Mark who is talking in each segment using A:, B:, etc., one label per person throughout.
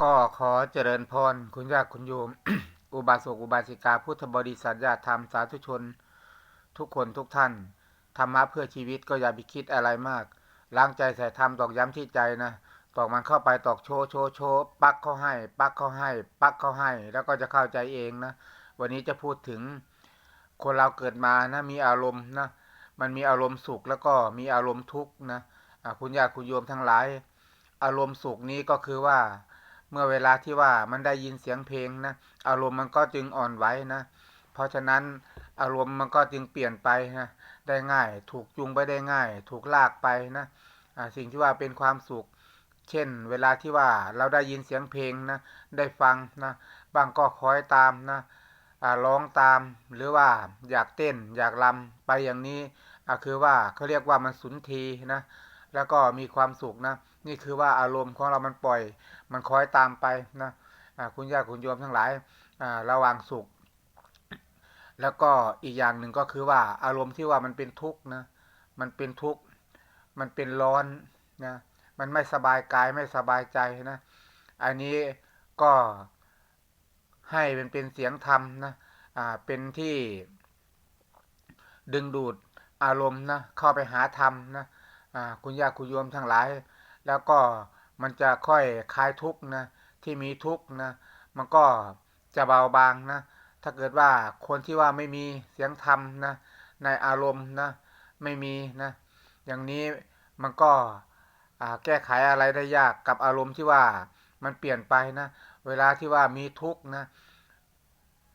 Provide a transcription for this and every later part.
A: ก็ขอเจริญพร คุณญาติคุณโยม อุบาสกอุบาสิกา พุทธบริษัทญาติธรรมสาธุชน ทุกคนทุกท่าน ธรรมะเพื่อชีวิตก็อย่าไปคิดอะไรมาก ล้างใจใส่ธรรมตอกย้ำที่ใจนะ ตอกมันเข้าไปตอกโชว์โชว์โชว์ปักเข้าให้ ปักเข้าให้ ปักเข้าให้ แล้วก็จะเข้าใจเองนะ วันนี้จะพูดถึง คนเราเกิดมานะ มีอารมณ์นะ มันมีอารมณ์สุขแล้วก็มีอารมณ์ทุกข์นะคุณญาติคุณโยมทั้งหลาย อารมณ์สุขนี้ก็คือว่า เมื่อเวลาที่ว่ามันได้ยินเสียงเพลงนะอารมณ์มันก็จึงอ่อนไหวนะเพราะฉะนั้นอารมณ์มันก็จึงเปลี่ยนไปนะได้ง่าย ถูกจูงไปได้ง่าย ถูกลากไปนะสิ่งที่ว่าเป็นความสุข เช่น เวลาที่ว่าเราได้ยินเสียงเพลงนะได้ฟังนะบางก็คอยตามนะร้องตามหรือว่าอยากเต้นอยากรำไปอย่างนี้คือว่าเขาเรียกว่ามันสุนทีนะ แล้วก็มีความสุขนะ นี่คือว่าอารมณ์ของเรามันปล่อย มันคอยตามไปนะคุณญาติคุณโยมทั้งหลายระว่างสุข แล้วก็อีกอย่างหนึ่งก็คือว่าอารมณ์ที่ว่ามันเป็นทุกข์นะ มันเป็นทุกข์ มันเป็นร้อนนะ มันไม่สบายกายไม่สบายใจนะ อันนี้ก็ให้เป็นเป็นเสียงธรรมนะ อ่า เป็นที่ดึงดูดอารมณ์นะ เข้าไปหาธรรมนะ คุณญาติคุณโยมทั้งหลาย แล้วก็มันจะค่อยคลายทุกข์นะที่มีทุกข์นะมันก็จะเบาบางนะถ้าเกิดว่าคนที่ว่าไม่มีเสียงธรรมนะในอารมณ์นะไม่มีนะอย่างนี้มันก็แก้ไขอะไรได้ยากกับอารมณ์ที่ว่ามันเปลี่ยนไปนะ เวลาที่ว่ามีทุกข์นะ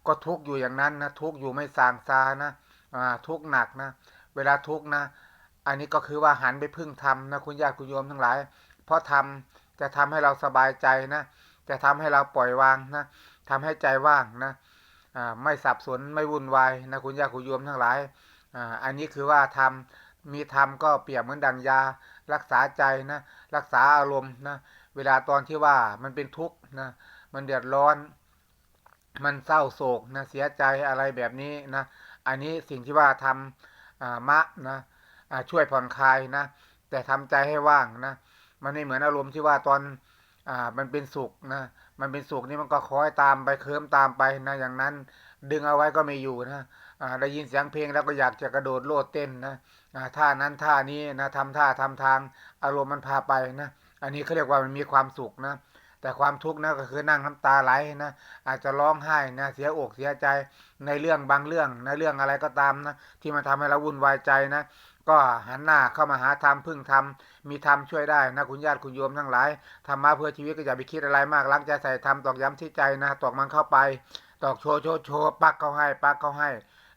A: ก็ทุกข์อยู่อย่างนั้นนะ ทุกข์อยู่ไม่สางซานะทุกข์หนักนะ เวลาทุกข์นะ อันนี้ก็คือว่าหันไปพึ่งธรรมนะคุณญาติคุณโยมทั้งหลาย เพราะธรรมจะทำให้เราสบายใจนะจะทำให้เราปล่อยวางนะทำให้ใจว่างนะไม่สับสนไม่วุ่นวายนะคุณญาติคุณโยมทั้งหลายอ,อันนี้คือว่าธรรมมีธรรมก็เปรียบเหมือนดังยา รักษาใจนะรักษาอารมณ์นะเวลาตอนที่ว่ามันเป็นทุกข์นะมันเดือดร้อน มันเศร้าโศกนะเสียใจอะไรแบบนี้นะอันนี้สิ่งที่ว่าทำมะนะ ช่วยผ่อนคลายนะ แต่ทำใจให้ว่างนะ มันไม่เหมือนอารมณ์ที่ว่าตอนอ่ามันเป็นสุขนะ มันเป็นสุขนี่มันก็คอยตามไปเคิมตามไปนะอย่างนั้น ดึงเอาไว้ก็ไม่อยู่นะอ่าได้ยินเสียงเพลงแล้วก็อยากจะกระโดดโลดเต้นนะอ่าท่านั้นท่านี้นะทำท่าทำทางอารมณ์มันพาไปนะ อันนี้เขาเรียกว่ามันมีความสุขนะ แต่ความทุกข์นะก็คือนั่งน้ำตาไหลนะอาจจะร้องไห้นะเสียอกเสียใจในเรื่องบางเรื่องในเรื่องอะไรก็ตามนะที่มันทำให้เราวุ่นวายใจนะก็หันหน้าเข้ามาหาธรรมพึ่งธรรมมีธรรมช่วยได้นะคุณญาติคุณโยมทั้งหลายธรรมะเพื่อชีวิตก็อย่าไปคิดอะไรมากล้างใจใส่ธรรมตอกย้ำที่ใจนะตอกมันเข้าไป ตอกโชว์โชว์โชว์ปักเข้าให้ปักเข้าให้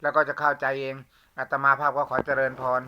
A: แล้วก็จะเข้าใจเองอาตมาภาพก็ขอเจริญพร